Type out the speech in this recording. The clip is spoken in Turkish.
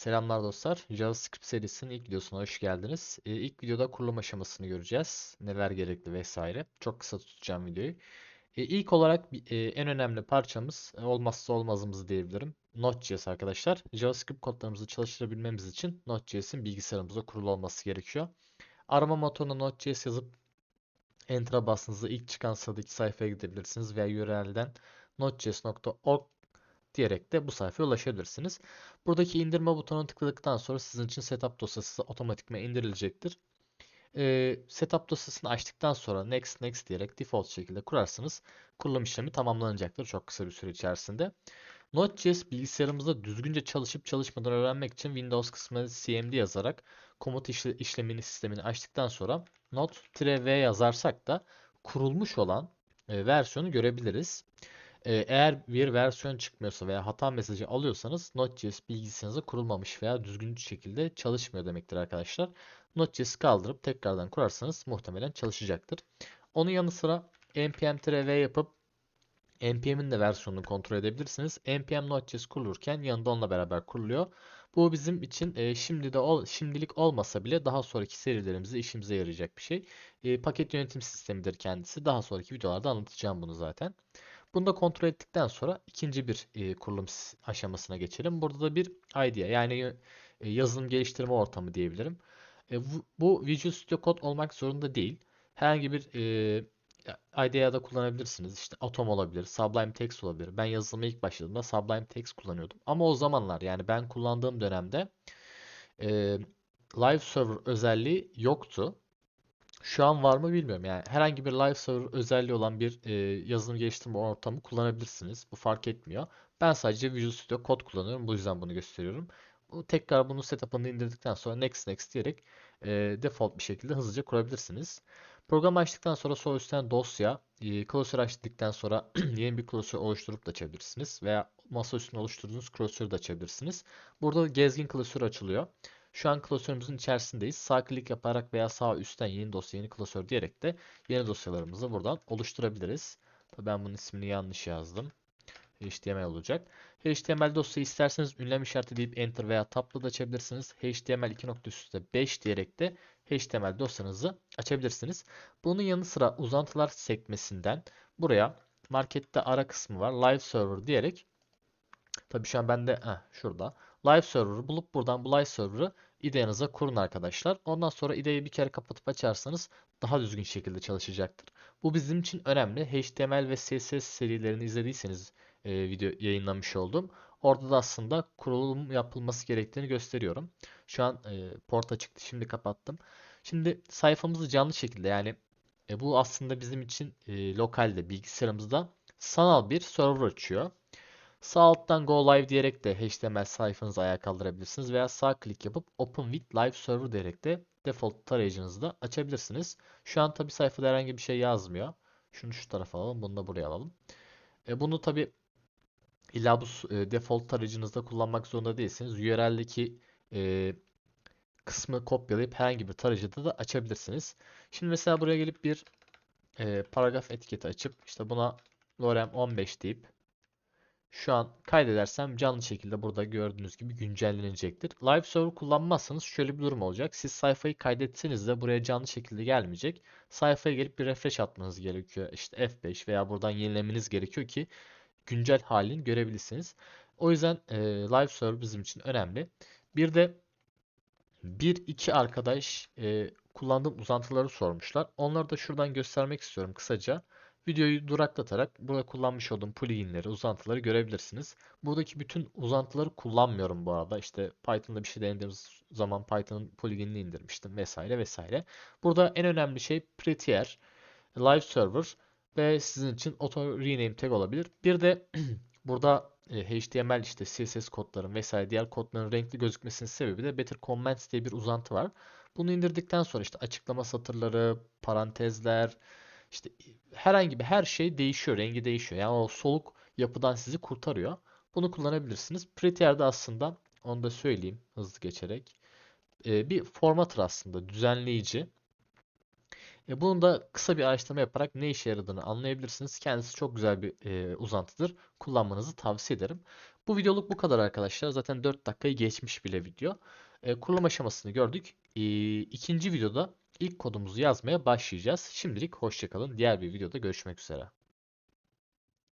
Selamlar dostlar. JavaScript serisinin ilk videosuna hoş geldiniz. Ee, ilk videoda kurulum aşamasını göreceğiz. Neler gerekli vesaire. Çok kısa tutacağım videoyu. Ee, ilk olarak e, en önemli parçamız, e, olmazsa olmazımız diyebilirim. Node.js arkadaşlar. JavaScript kodlarımızı çalıştırabilmemiz için Node.js'in bilgisayarımıza kurulu olması gerekiyor. Arama motoruna Node.js yazıp Enter'a bastığınızda ilk çıkan sıradaki sayfaya gidebilirsiniz veya URL'den node.js.org diyerek de bu sayfaya ulaşabilirsiniz. Buradaki indirme butonuna tıkladıktan sonra sizin için setup dosyası otomatikman indirilecektir. Ee, setup dosyasını açtıktan sonra next next diyerek default şekilde kurarsanız kurulum işlemi tamamlanacaktır çok kısa bir süre içerisinde. Node.js bilgisayarımızda düzgünce çalışıp çalışmadan öğrenmek için Windows kısmına cmd yazarak komut işle- işlemini sistemini açtıktan sonra node-v yazarsak da kurulmuş olan e, versiyonu görebiliriz. Ee, Eğer bir versiyon çıkmıyorsa veya hata mesajı alıyorsanız Node.js bilgisayarınıza kurulmamış veya düzgün şekilde çalışmıyor demektir arkadaşlar. Node.js'i kaldırıp tekrardan kurarsanız muhtemelen çalışacaktır. Onun yanı sıra npm-v yapıp npm'in de versiyonunu kontrol edebilirsiniz. npm Node.js kurulurken yanında onunla beraber kuruluyor. Bu bizim için e, şimdi de ol, şimdilik olmasa bile daha sonraki serilerimizde işimize yarayacak bir şey. E, paket yönetim sistemidir kendisi. Daha sonraki videolarda anlatacağım bunu zaten. Bunu da kontrol ettikten sonra ikinci bir e, kurulum aşamasına geçelim. Burada da bir IDE yani e, yazılım geliştirme ortamı diyebilirim. E, bu, Visual Studio Code olmak zorunda değil. Herhangi bir e, IDE'ye da kullanabilirsiniz. İşte Atom olabilir, Sublime Text olabilir. Ben yazılıma ilk başladığımda Sublime Text kullanıyordum. Ama o zamanlar yani ben kullandığım dönemde Live Server özelliği yoktu. Şu an var mı bilmiyorum. Yani herhangi bir live server özelliği olan bir e, yazılım geliştirme ortamı kullanabilirsiniz. Bu fark etmiyor. Ben sadece Visual Studio Code kullanıyorum. Bu yüzden bunu gösteriyorum. Tekrar bunu setup'ını indirdikten sonra next next diyerek e, default bir şekilde hızlıca kurabilirsiniz. Programı açtıktan sonra sol üstten dosya, e, klasör açtıktan sonra yeni bir klasör oluşturup da açabilirsiniz. Veya masa üstünde oluşturduğunuz klasörü de açabilirsiniz. Burada gezgin klasör açılıyor. Şu an klasörümüzün içerisindeyiz. Sağ klik yaparak veya sağ üstten yeni dosya, yeni klasör diyerek de yeni dosyalarımızı buradan oluşturabiliriz. Tabii Ben bunun ismini yanlış yazdım. HTML olacak. HTML dosyayı isterseniz ünlem işareti deyip Enter veya Tab'la da açabilirsiniz. HTML 2.5 diyerek de HTML dosyanızı açabilirsiniz. Bunun yanı sıra uzantılar sekmesinden buraya markette ara kısmı var. Live Server diyerek Tabii şu an bende heh, şurada. Live server'ı bulup buradan bu live server'ı IDE'nize kurun arkadaşlar. Ondan sonra IDE'yi bir kere kapatıp açarsanız daha düzgün şekilde çalışacaktır. Bu bizim için önemli. HTML ve CSS serilerini izlediyseniz e, video yayınlamış oldum. Orada da aslında kurulum yapılması gerektiğini gösteriyorum. Şu an e, porta çıktı. Şimdi kapattım. Şimdi sayfamızı canlı şekilde yani e, bu aslında bizim için e, lokalde bilgisayarımızda sanal bir server açıyor. Sağ alttan Go Live diyerek de HTML sayfanızı ayağa kaldırabilirsiniz veya sağ klik yapıp Open with Live Server diyerek de default tarayıcınızı da açabilirsiniz. Şu an tabi sayfada herhangi bir şey yazmıyor. Şunu şu tarafa alalım, bunu da buraya alalım. E, bunu tabi illa bu e, default tarayıcınızda kullanmak zorunda değilsiniz. URL'deki e, kısmı kopyalayıp herhangi bir tarayıcıda da açabilirsiniz. Şimdi mesela buraya gelip bir e, paragraf etiketi açıp işte buna lorem 15 deyip şu an kaydedersem canlı şekilde burada gördüğünüz gibi güncellenecektir. Live server kullanmazsanız şöyle bir durum olacak. Siz sayfayı kaydetseniz de buraya canlı şekilde gelmeyecek. Sayfaya gelip bir refresh atmanız gerekiyor. İşte F5 veya buradan yenilemeniz gerekiyor ki güncel halini görebilirsiniz. O yüzden e, live server bizim için önemli. Bir de bir iki arkadaş e, kullandığım uzantıları sormuşlar. Onları da şuradan göstermek istiyorum kısaca. Videoyu duraklatarak burada kullanmış olduğum pluginleri, uzantıları görebilirsiniz. Buradaki bütün uzantıları kullanmıyorum bu arada. İşte Python'da bir şey denediğimiz zaman Python'ın pluginini indirmiştim vesaire vesaire. Burada en önemli şey Prettier, Live Server ve sizin için Auto Rename Tag olabilir. Bir de burada e, HTML işte CSS kodların vesaire diğer kodların renkli gözükmesinin sebebi de Better Comments diye bir uzantı var. Bunu indirdikten sonra işte açıklama satırları, parantezler, işte herhangi bir her şey değişiyor, rengi değişiyor. Yani o soluk yapıdan sizi kurtarıyor. Bunu kullanabilirsiniz. Prettier'de aslında onu da söyleyeyim hızlı geçerek. e, bir formatter aslında, düzenleyici. E, bunu da kısa bir araştırma yaparak ne işe yaradığını anlayabilirsiniz. Kendisi çok güzel bir e, uzantıdır. Kullanmanızı tavsiye ederim. Bu videoluk bu kadar arkadaşlar. Zaten 4 dakikayı geçmiş bile video. E, kurulum aşamasını gördük. E, ikinci videoda ilk kodumuzu yazmaya başlayacağız. Şimdilik hoşçakalın. Diğer bir videoda görüşmek üzere.